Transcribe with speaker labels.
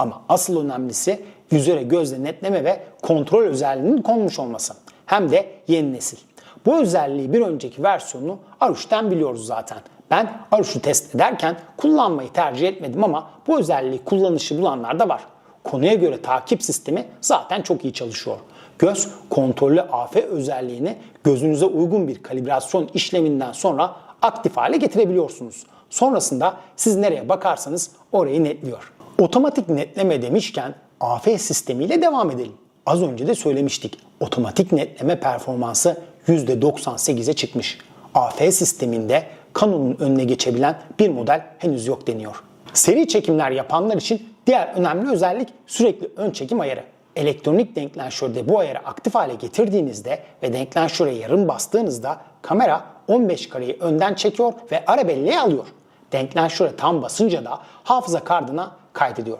Speaker 1: Ama asıl önemlisi yüzöre gözle netleme ve kontrol özelliğinin konmuş olması. Hem de yeni nesil. Bu özelliği bir önceki versiyonu Arush'ten biliyoruz zaten. Ben Arush'u test ederken kullanmayı tercih etmedim ama bu özelliği kullanışı bulanlar da var. Konuya göre takip sistemi zaten çok iyi çalışıyor. Göz kontrollü AF özelliğini gözünüze uygun bir kalibrasyon işleminden sonra aktif hale getirebiliyorsunuz. Sonrasında siz nereye bakarsanız orayı netliyor. Otomatik netleme demişken AF sistemiyle devam edelim. Az önce de söylemiştik. Otomatik netleme performansı %98'e çıkmış. AF sisteminde Canon'un önüne geçebilen bir model henüz yok deniyor. Seri çekimler yapanlar için diğer önemli özellik sürekli ön çekim ayarı. Elektronik denklenşörde bu ayarı aktif hale getirdiğinizde ve denklenşöre yarım bastığınızda kamera 15 kareyi önden çekiyor ve ara belleği alıyor. Denklenşöre tam basınca da hafıza kardına kaydediyor.